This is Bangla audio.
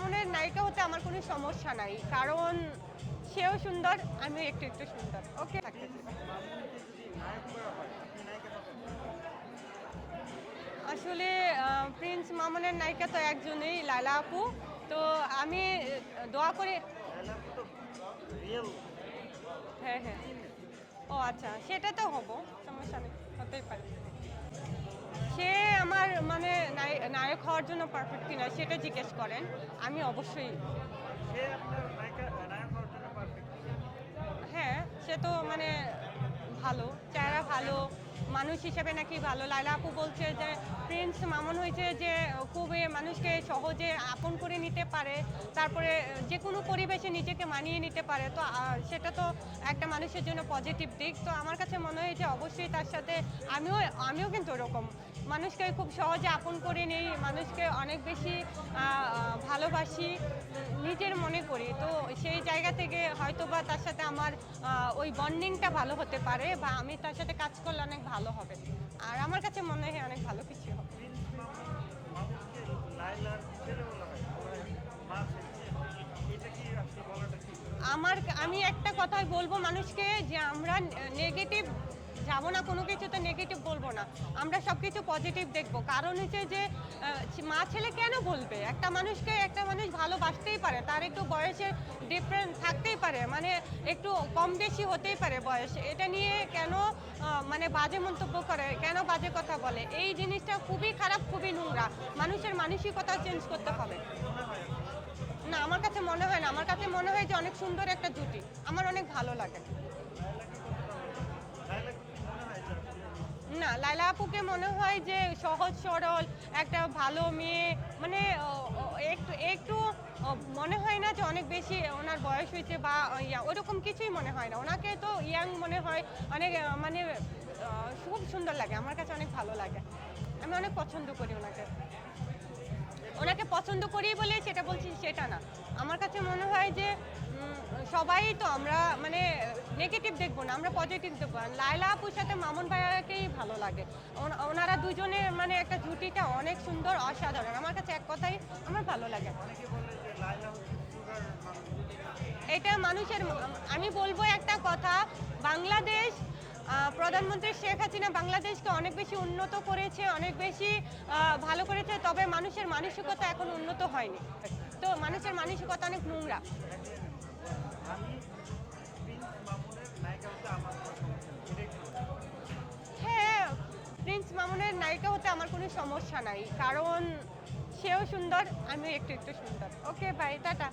মামুনের নায়িকা হতে আমার কোনো সমস্যা নাই কারণ সেও সুন্দর আমিও একটু একটু সুন্দর। ওকে আসলে প্রিন্স মামুনের নায়িকা তো একজনই লালা আপু। তো আমি দোয়া করে হ্যাঁ হ্যাঁ। ও আচ্ছা সেটা তো হব সমস্যা নেই হতেই পারে। সে আমার মানে নায়- নায়ক হওয়ার জন্য পারফেক্ট কিনা সেটা জিজ্ঞেস করেন আমি অবশ্যই হ্যাঁ সে তো মানে ভালো চেহারা ভালো মানুষ হিসেবে নাকি ভালো। লাইলা আপু বলছে যে প্রিন্স মামুন হয়েছে যে খুবই মানুষকে সহজে আপন করে নিতে পারে তারপরে যে কোনো পরিবেশে নিজেকে মানিয়ে নিতে পারে তো সেটা তো একটা মানুষের জন্য পজিটিভ দিক। তো আমার কাছে মনে হয় যে অবশ্যই তার সাথে আমিও আমিও কিন্তু ওরকম মানুষকে খুব সহজে আপন করে নেই, মানুষকে অনেক বেশি ভালোবাসি, নিজের মনে করি। তো সেই জায়গা থেকে হয়তো বা তার সাথে আমার ওই বন্ডিংটা ভালো হতে পারে বা আমি তার সাথে কাজ করলে অনেক ভালো হবে। আর আমার কাছে মনে হয় অনেক ভালো কিছু হবে। আমার, আমি একটা কথাই বলব মানুষকে যে আমরা নেগেটিভ যাব না, কোনো কিছুতে নেগেটিভ বলব না। আমরা সব কিছু পজিটিভ দেখব। কারণ হচ্ছে যে মা ছেলে কেন বলবে? একটা মানুষকে একটা মানুষ ভালোবাসতেই পারে, তার একটু বয়সে ডিফারেন্স থাকতেই পারে মানে একটু কম বেশি হতেই পারে বয়স। এটা নিয়ে কেন মানে বাজে মন্তব্য করে, কেন বাজে কথা বলে? এই জিনিসটা খুবই খারাপ, খুবই নোংরা। মানুষের মানসিকতা চেঞ্জ করতে হবে। না, আমার কাছে মনে হয় না। আমার কাছে মনে হয় যে অনেক সুন্দর একটা জুটি। আমার অনেক ভালো লাগে। লাইলা আপুকে মনে হয় যে সহজ, সরল, একটা ভালো মেয়ে মানে একটু একটু মনে হয় না যে অনেক বেশি ওনার বয়স হয়েছে বা ইয়া, ওরকম কিছুই মনে হয় না। ওনাকে তো ইয়াং মনে হয়, অনেক মানে খুব সুন্দর লাগে, আমার কাছে অনেক ভালো লাগে। আমি অনেক পছন্দ করি ওনাকে। ওনাকে পছন্দ করি বলে সেটা বলছি সেটা না। আমার কাছে মনে হয় যে সবাই তো আমরা মানে নেগেটিভ দেখব না আমরা পজিটিভ দেখব। লায়লা আপুর সাথে মামুন ভাইয়াকেই ভালো লাগে। ওনারা দুজনে মানে একটা জুটিটা অনেক সুন্দর অসাধারণ। আমার কাছে এক কথাই আমার ভালো লাগে। এটা মানুষের আমি বলব একটা কথা বাংলাদেশ প্রধানমন্ত্রী শেখ হাসিনা বাংলাদেশকে অনেক বেশি উন্নত করেছে অনেক বেশি ভালো করেছে তবে মানুষের মানসিকতা এখন উন্নত হয়নি। তো মানুষের মানসিকতা অনেক নোংরা। হ্যাঁ প্রিন্স মামুনের নায়িকা হতে আমার কোনো সমস্যা নাই, কারণ সেও সুন্দর, আমিও একটু একটু সুন্দর। Okay bye tata.